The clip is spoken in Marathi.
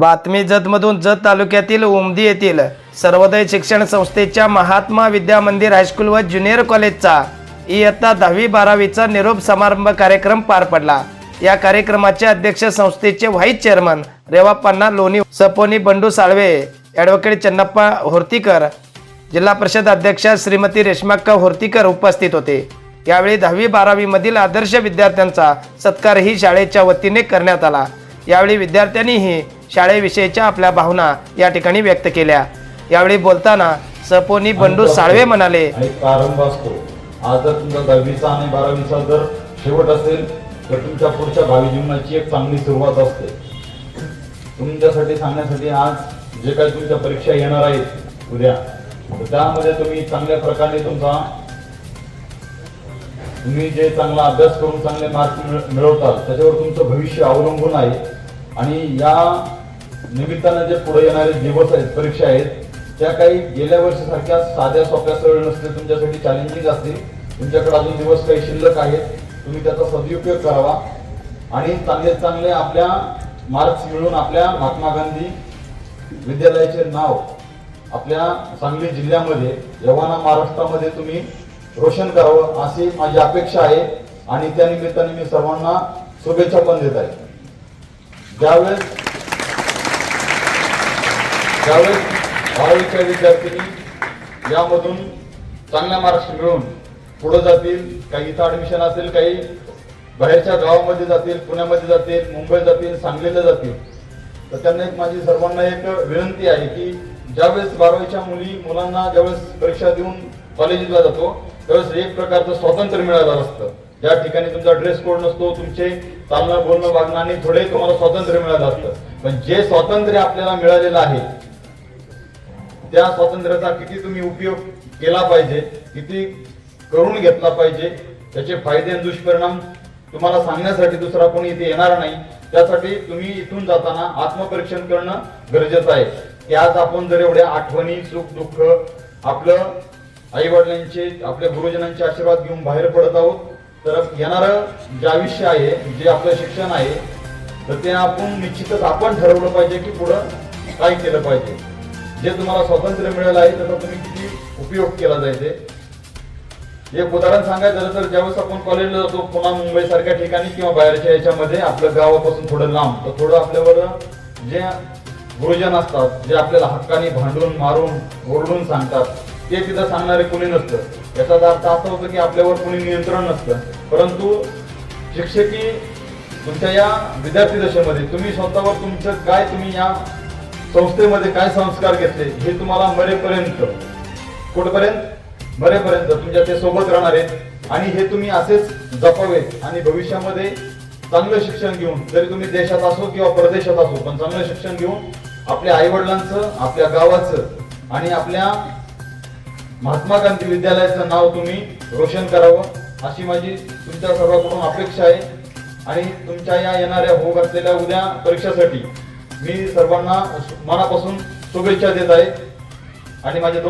बातमी जतमधून जत तालुक्यातील उमदी येथील सर्वोदय शिक्षण संस्थेच्या महात्मा विद्या मंदिर हायस्कूल व ज्युनियर कॉलेजचा इयत्ता दहावी बारावीचा निरोप समारंभ कार्यक्रम पार पडला. या कार्यक्रमाचे अध्यक्ष संस्थेचे व्हाईस चेअरमन रेवाप्पांना लोणी सपोनी बंडू साळवे ॲडव्होकेट चन्नप्पा होर्तीकर जिल्हा परिषद अध्यक्षा श्रीमती रेश्माक्का होर्तीकर उपस्थित होते. यावेळी दहावी बारावीमधील आदर्श विद्यार्थ्यांचा सत्कारही शाळेच्या वतीने करण्यात आला. यावेळी विद्यार्थ्यांनीही शाळेविषयीच्या आपल्या भावना या ठिकाणी व्यक्त केल्या. यावेळी बोलताना सपोनी बंडू साळवे म्हणाले आणि प्रारंभ असतो. आज जर तुमचा दहावीचा आणि बारावीचा जर शेवट असेल तर तुमच्या पुढच्या भावी जीवनाची एक चांगली सुरुवात असते. तुमच्यासाठी सांगण्यासाठी आज जे काही तुमच्या परीक्षा येणार आहेत उद्या त्यामध्ये तुम्ही चांगल्या प्रकारे तुमचा तुम्ही जे चांगला अभ्यास करून चांगले मार्क मिळवताल त्याच्यावर तुमचं भविष्य अवलंबून आहे. आणि या निमित्तानं जे पुढे येणारे दिवस आहेत परीक्षा आहेत त्या काही गेल्या वर्षीसारख्या साध्या सोप्या सरळ नसतील तुमच्यासाठी चॅलेंजिंग असतील. तुमच्याकडे अजून दिवस काही शिल्लक आहेत. तुम्ही त्याचा सदुपयोग करावा. आणि चांगले चांगले आपल्या मार्क्स मिळून आपल्या महात्मा गांधी विद्यालयाचे नाव आपल्या सांगली जिल्ह्यामध्ये यवाना महाराष्ट्रामध्ये तुम्ही रोशन करावं अशी माझी अपेक्षा आहे. आणि त्या निमित्ताने मी सर्वांना शुभेच्छा पण देत आहे. ज्यावेळेस त्यावेळेस बारावीच्या विद्यार्थ्यांनी यामधून चांगल्या मार्क्स मिळवून पुढे जातील काही इथं ऍडमिशन असेल काही बाहेरच्या गावामध्ये जातील पुण्यामध्ये जातील मुंबईत जातील सांगलीला जातील तर त्यांना एक माझी सर्वांना एक विनंती आहे की ज्यावेळेस बारावीच्या मुली मुलांना ज्यावेळेस परीक्षा देऊन कॉलेजला जातो त्यावेळेस एक प्रकारचं स्वातंत्र्य मिळालं असतं. ज्या ठिकाणी तुमचा ड्रेस कोड नसतो तुमचे चालणं बोलणं वागणं आणि थोडे तुम्हाला स्वातंत्र्य मिळालं असतं. पण जे स्वातंत्र्य आपल्याला मिळालेलं आहे त्या स्वातंत्र्याचा किती तुम्ही उपयोग केला पाहिजे किती करून घेतला पाहिजे त्याचे फायदे आणि दुष्परिणाम तुम्हाला सांगण्यासाठी दुसरा कोणी इथे येणार नाही. त्यासाठी तुम्ही इथून जाताना आत्मपरीक्षण करणं गरजेचं आहे. की आज आपण जर एवढ्या आठवणी सुख दुःख आपलं आई वडिलांचे आपल्या गुरुजनांचे आशीर्वाद घेऊन बाहेर पडत आहोत तर येणारं जे आयुष्य आहे जे आपलं शिक्षण आहे तर ते आपण निश्चितच आपण ठरवलं पाहिजे की पुढं काय केलं पाहिजे. जे तुम्हाला स्वातंत्र्य मिळालं आहे त्याचा तुम्ही किती उपयोग केला जायचे एक उदाहरण सांगायचं झालं तर ज्यावेळेस आपण कॉलेजला जातो पुन्हा मुंबई सारख्या ठिकाणी किंवा बाहेरच्या याच्यामध्ये आपल्या गावापासून थोडं लांब तर थोडं आपल्यावर जे गुरुजन असतात जे आपल्याला हक्काने भांडून मारून ओरडून सांगतात ते तिथं सांगणारे कोणी नसतं. याचा अर्थ असा होतो की आपल्यावर कोणी नियंत्रण नसतं. परंतु शिक्षकी तुमच्या या विद्यार्थी दशेमध्ये तुम्ही स्वतःवर तुमचं काय तुम्ही या संस्थेमध्ये काय संस्कार घेतले हे तुम्हाला मरेपर्यंत कुठपर्यंत? मरेपर्यंत तुमच्या ते सोबत राहणार आहेत. आणि हे तुम्ही असेच जपावेत आणि भविष्यामध्ये चांगलं शिक्षण घेऊन जरी तुम्ही देशात असो किंवा परदेशात असो पण चांगलं शिक्षण घेऊन आपल्या आईवडिलांचं आपल्या गावाचं आणि आपल्या महात्मा गांधी विद्यालयाचं नाव तुम्ही रोशन करावं अशी माझी तुमच्या सर्वांकडून अपेक्षा आहे. आणि तुमच्या या येणाऱ्या होत असलेल्या उद्या परीक्षेसाठी मी सर्वांना मनापासून शुभेच्छा देत आहे. आणि माझे